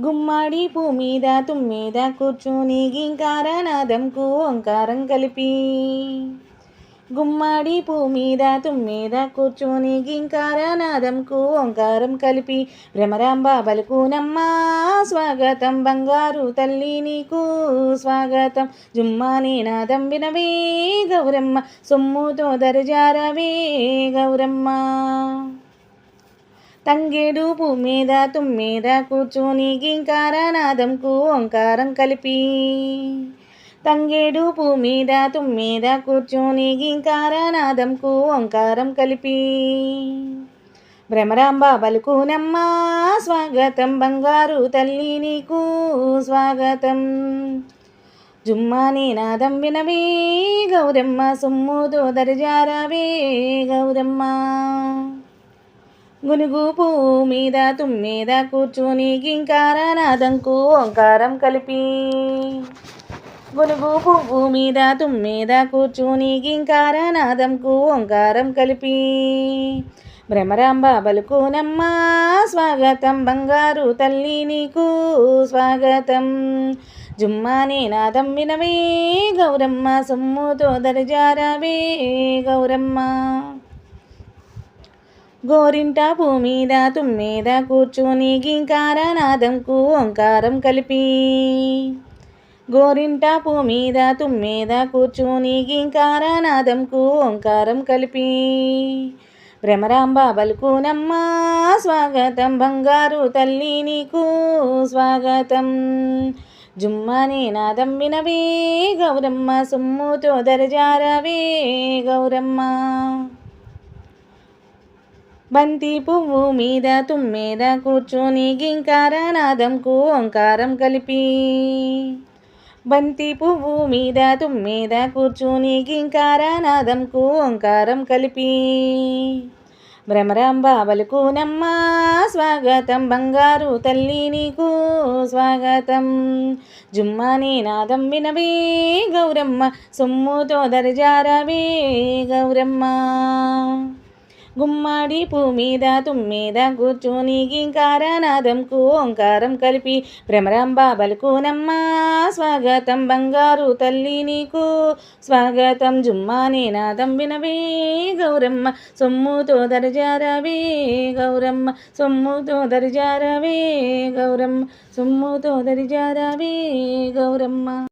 గుమ్మాడి పూ మీద తుమ్మీద కూర్చుని గింకారనాదంకు ఓంకారం కలిపి. గుమ్మాడి పూ మీద తుమ్మీద కూర్చుని గింకారనాదంకు ఓంకారం కలిపి. భ్రమరాంబ బలుకునమ్మా స్వాగతం బంగారు తల్లి నీకు స్వాగతం. జుమ్మాని నాదం వినవే గౌరమ్మ సొమ్ముతో దరజారవే గౌరమ్మ. తంగేడు మీద తుమ్మీద కూర్చుని గింకారనాదంకు ఓంకారం కలిపి. తంగేడు మీద తుమ్మీద కూర్చుని గింకారనాదంకు ఓంకారం కలిపి. భ్రమరాంబ బలుకునమ్మ స్వాగతం బంగారు తల్లి నీకు స్వాగతం. జుమ్మాని నాదం వినవే గౌరమ్మ సొమ్ముతో దరజారవే గౌరమ్మ. గునుగు పువ్వు మీద తుమ్మీద కూర్చుని గింకారనాదంకు ఓంకారం కలిపి. గునుగు పువ్వు మీద తుమ్మీద కూర్చుని గింకారనాదంకు ఓంకారం కలిపి. భ్రమరాంబ బలుకునమ్మ స్వాగతం బంగారు తల్లి నీకు స్వాగతం. జుమ్మానే నాదం వినవే గౌరమ్మ సొమ్ముతో దరజారవే గౌరమ్మ. గోరింట భూమిద తుమ్మీద కూర్చుని గింకారనాదంకు ఓంకారం కలిపి. గోరింట భూమిద తుమ్మీద కూర్చుని గింకారనాదంకు ఓంకారం కలిపి. భ్రమరాంబ బలుకునమ్మ స్వాగతం. బంగారు తల్లి నీకు స్వాగతం. జుమ్మని నాదం వినవే గౌరమ్మ సొమ్ముతో దరజారవే గౌరమ్మ. బంతి పువ్వు మీద తుమ్మేద కూర్చొని గింకారనాదంకు ఓంకారం కలిపి. బంతి పువ్వు మీద తుమ్మేద కూర్చొని గింకారనాదంకు ఓంకారం కలిపి. భ్రమరాంబ బలుకునమ్మ స్వాగతం బంగారు తల్లి నీకు స్వాగతం. జుమ్మాని నాదం వినవే గౌరమ్మ సొమ్ముతో దరజారవే గౌరమ్మ. గుమ్మడి పూ మీద తుమ్మీద కూర్చుని గింకారనాదంకు ఓంకారం కలిపి భ్రమరాంబ బలుకునమ్మ స్వాగతం బంగారు తల్లి నీకు స్వాగతం జుమ్మానే నాదం వినవే గౌరమ్మ సొమ్ముతో దరజారవే గౌరమ్మ సొమ్ముతో దరజారవే గౌరమ్మ సొమ్ముతో దరిజారవే గౌరమ్మ.